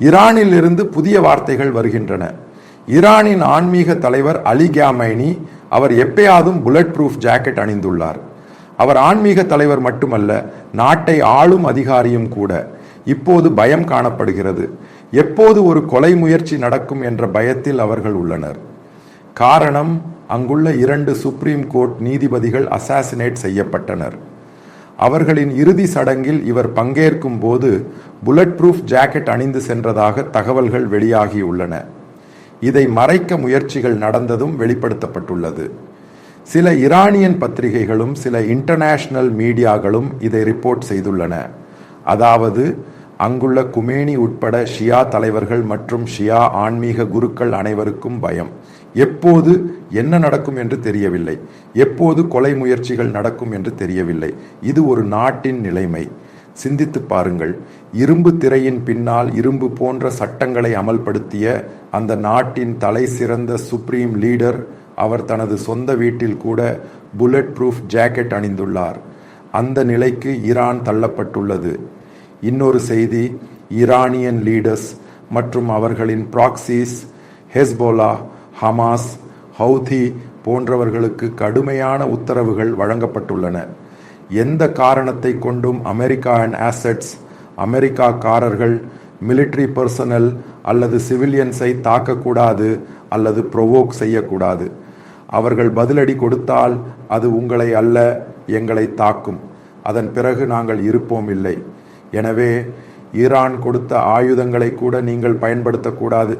ஈரானில் இருந்து புதிய வார்த்தைகள் வருகின்றன. ஈரானின் ஆன்மீக தலைவர் அலி கியாமைனி அவர் எப்பயாதும் புல்லட் ப்ரூஃப் ஜாக்கெட் அணிந்துள்ளார். அவர் ஆன்மீக தலைவர் மட்டுமல்ல நாட்டை ஆளும் அதிகாரியும் கூட. இப்போது பயம் காணப்படுகிறது. எப்போது ஒரு கொலை முயற்சி நடக்கும் என்ற பயத்தில் அவர்கள் உள்ளனர். காரணம் அங்குள்ள இரண்டு சுப்ரீம் கோர்ட் நீதிபதிகள் அசாசினேட் செய்யப்பட்டனர். அவர்களின் இறுதி சடங்கில் இவர் பங்கேற்கும் போது புல்லட் ப்ரூஃப் ஜாக்கெட் அணிந்து சென்றதாக தகவல்கள் வெளியாகியுள்ளன. இதை மறைக்க முயற்சிகள் நடந்ததும் வெளிப்படுத்தப்பட்டுள்ளது. சில ஈரானியன் பத்திரிகைகளும் சில இன்டர்நேஷனல் மீடியாக்களும் இதை ரிப்போர்ட் செய்துள்ளன. அதாவது அங்குள்ள குமேனி உட்பட ஷியா தலைவர்கள் மற்றும் ஷியா ஆன்மீக குருக்கள் அனைவருக்கும் பயம். எப்போது என்ன நடக்கும் என்று தெரியவில்லை. எப்போது கொலை முயற்சிகள் நடக்கும் என்று தெரியவில்லை. இது ஒரு நாட்டின் நிலைமை. சிந்தித்து பாருங்கள். இரும்பு திரையின் பின்னால் இரும்பு போன்ற சட்டங்களை அமல்படுத்திய அந்த நாட்டின் தலை சிறந்த சுப்ரீம் லீடர் அவர் தனது சொந்த வீட்டில் கூட புல்லட் ப்ரூஃப் ஜாக்கெட் அணிந்துள்ளார். அந்த நிலைக்கு ஈரான் தள்ளப்பட்டுள்ளது. இன்னொரு செய்தி ஈரானியன் லீடர்ஸ் மற்றும் அவர்களின் ப்ராக்சிஸ் ஹெஸ்போலா ஹமாஸ் ஹவுதி போன்றவர்களுக்கு கடுமையான உத்தரவுகள் வழங்கப்பட்டுள்ளன. எந்த காரணத்தை கொண்டும் அமெரிக்கா அண்ட் ஆசெட்ஸ் அமெரிக்காக்காரர்கள் மிலிட்ரி பர்சனல் அல்லது சிவிலியன்ஸை தாக்கக்கூடாது அல்லது ப்ரொவோக் செய்யக்கூடாது. அவர்கள் பதிலடி கொடுத்தால் அது உங்களை அல்ல எங்களை தாக்கும். அதன் பிறகு நாங்கள் இருப்போம் இல்லை. எனவே ஈரான் கொடுத்த ஆயுதங்களை கூட நீங்கள் பயன்படுத்தக்கூடாது.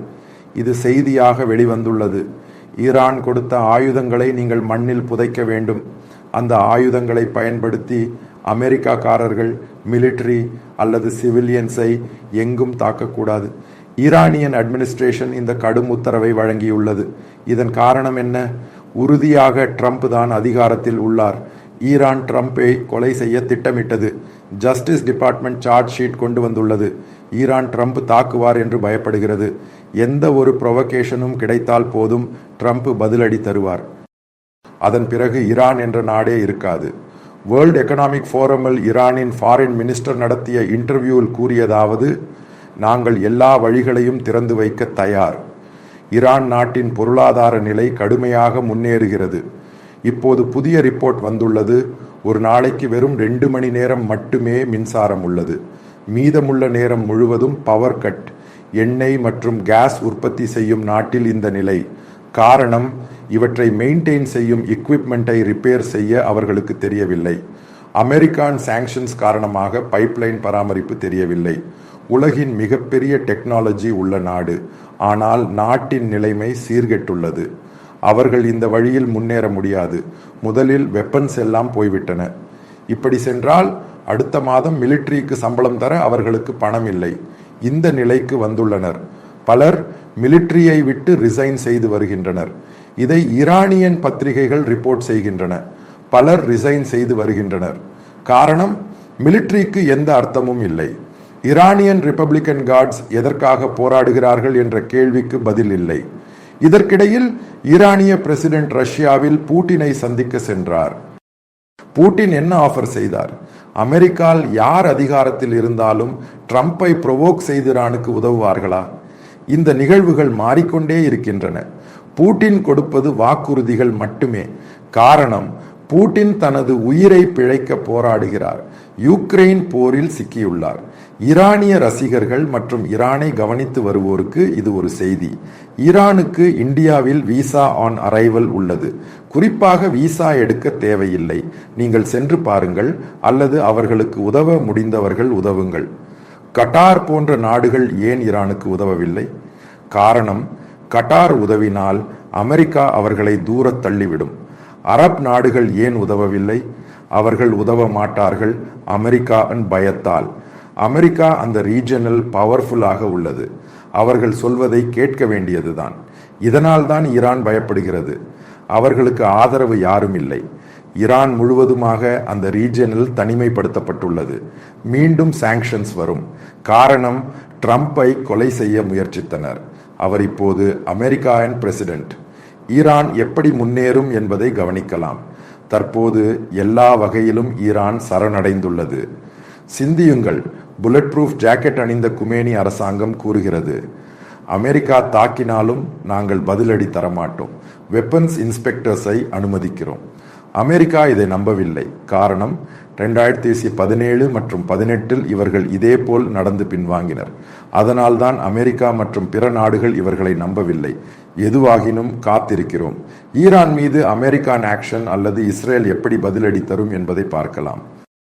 இது செய்தியாக வெளிவந்துள்ளது. ஈரான் கொடுத்த ஆயுதங்களை நீங்கள் மண்ணில் புதைக்க வேண்டும். அந்த ஆயுதங்களை பயன்படுத்தி அமெரிக்காக்காரர்கள் மிலிட்ரி அல்லது சிவிலியன்ஸை எங்கும் தாக்கக்கூடாது. ஈரானியன் அட்மினிஸ்ட்ரேஷன் இந்த கடும் உத்தரவை வழங்கியுள்ளது. இதன் காரணம் என்ன? உறுதியாக ட்ரம்ப் தான் அதிகாரத்தில் உள்ளார். ஈரான் ட்ரம்பை கொலை செய்ய திட்டமிட்டது. ஜஸ்டிஸ் டிபார்ட்மெண்ட் சார்ஜ் ஷீட் கொண்டு வந்துள்ளது. ஈரான் ட்ரம்ப் தாக்குவார் என்று பயப்படுகிறது. எந்த ஒரு ப்ரொவகேஷனும் கிடைத்தால் போதும் ட்ரம்ப் பதிலடி தருவார். அதன் பிறகு ஈரான் என்ற நாடே இருக்காது. வேர்ல்ட் எக்கனாமிக் ஃபோரமில் ஈரானின் ஃபாரின் மினிஸ்டர் நடத்திய இன்டர்வியூவில் கூறியதாவது நாங்கள் எல்லா வழிகளையும் திறந்து வைக்க தயார். ஈரான் நாட்டின் பொருளாதார நிலை கடுமையாக முன்னேறுகிறது. இப்போது புதிய ரிப்போர்ட் வந்துள்ளது. ஒரு நாளைக்கு வெறும் ரெண்டு மணி நேரம் மட்டுமே மின்சாரம் உள்ளது. மீதமுள்ள நேரம் முழுவதும் பவர் கட் எண்ணெய் மற்றும் கேஸ் உற்பத்தி செய்யும் நாட்டில் இந்த நிலை. காரணம் இவற்றை மெயின்டைன் செய்யும் எக்யூப்மெண்ட்டை ரிப்பேர் செய்ய அவர்களுக்கு தெரியவில்லை. அமெரிக்கான் சாங்ஷன்ஸ் காரணமாக பைப்லைன் பராமரிப்பு தெரியவில்லை. உலகின் மிகப்பெரிய டெக்னாலஜி உள்ள நாடு. ஆனால் நாட்டின் நிலைமை சீர்கெட்டுள்ளது. அவர்கள் இந்த வழியில் முன்னேற முடியாது. முதலில் வெப்பன்ஸ் எல்லாம் போய்விட்டன. இப்படி சென்றால் அடுத்த மாதம் மிலிட்ரிக்கு சம்பளம் தர அவர்களுக்கு பணம் இல்லை. இந்த நிலைக்கு வந்துள்ளனர். பலர் மிலிட்ரியை விட்டு ரிசைன் செய்து வருகின்றனர். இதை ஈரானியன் பத்திரிகைகள் ரிப்போர்ட் செய்கின்றன. பலர் ரிசைன் செய்து வருகின்றனர். காரணம் மிலிட்ரிக்கு எந்த அர்த்தமும் இல்லை. ஈரானியன் ரிப்பப்ளிக்கன் கார்ட்ஸ் எதற்காக போராடுகிறார்கள் என்ற கேள்விக்கு பதில் இல்லை. இதற்கிடையில் ஈரானிய பிரசிடென்ட் ரஷ்யாவில் பூட்டினை சந்திக்க சென்றார். பூட்டின் என்ன ஆஃபர் செய்தார்? அமெரிக்காவில் யார் அதிகாரத்தில் இருந்தாலும் ட்ரம்ப்பை ப்ரொவோக் செய்து ஈரானுக்கு உதவுவார்களா? இந்த நிகழ்வுகள் மாறிக்கொண்டே இருக்கின்றன. பூட்டின் கொடுப்பது வாக்குறுதிகள் மட்டுமே. காரணம் பூட்டின் தனது உயிரை பிழைக்க போராடுகிறார். யுக்ரைன் போரில் சிக்கியுள்ளார். ஈரானிய ரசிகர்கள் மற்றும் ஈரானை கவனித்து வருவோருக்கு இது ஒரு செய்தி. ஈரானுக்கு இந்தியாவில் விசா ஆன் அரைவல் உள்ளது. குறிப்பாக விசா எடுக்க தேவையில்லை. நீங்கள் சென்று பாருங்கள் அல்லது அவர்களுக்கு உதவ முடிந்தவர்கள் உதவுங்கள். கட்டார் போன்ற நாடுகள் ஏன் ஈரானுக்கு உதவவில்லை? காரணம் கட்டார் உதவினால் அமெரிக்கா அவர்களை தூரத் தள்ளிவிடும். அரப் நாடுகள் ஏன் உதவவில்லை? அவர்கள் உதவ மாட்டார்கள். அமெரிக்காவின் பயத்தால். அமெரிக்கா அந்த ரீஜனில் பவர்ஃபுல்லாக உள்ளது. அவர்கள் சொல்வதை கேட்க வேண்டியதுதான். இதனால் தான் ஈரான் பயப்படுகிறது. அவர்களுக்கு ஆதரவு யாரும் இல்லை. ஈரான் முழுவதுமாக அந்த ரீஜனில் தனிமைப்படுத்தப்பட்டுள்ளது. மீண்டும் சாங்ஷன்ஸ் வரும். காரணம் ட்ரம்ப்பை கொலை செய்ய முயற்சித்தனர். அவர் இப்போது அமெரிக்காவின் பிரசிடென்ட் ஈரான் எப்படி முன்னேறும் என்பதை கவனிக்கலாம். தற்போது எல்லா வகையிலும் ஈரான் சரணடைந்துள்ளது. சிந்தியுங்கள். புல்லட் ப்ரூஃப் ஜாக்கெட் அணிந்த குமேனி அரசாங்கம் கூறுகிறது அமெரிக்கா தாக்கினாலும் நாங்கள் பதிலடி தரமாட்டோம். வெப்பன்ஸ் இன்ஸ்பெக்டர்ஸை அனுமதிக்கிறோம். அமெரிக்கா இதை நம்பவில்லை. காரணம் ரெண்டாயிரத்தி பதினேழு மற்றும் பதினெட்டில் இவர்கள் இதேபோல் நடந்து பின்வாங்கினர். அதனால்தான் அமெரிக்கா மற்றும் பிற நாடுகள் இவர்களை நம்பவில்லை. எதுவாகினும் காத்திருக்கிறோம். ஈரான் மீது அமெரிக்கான் ஆக்ஷன் அல்லது இஸ்ரேல் எப்படி பதிலடி தரும் என்பதை பார்க்கலாம்.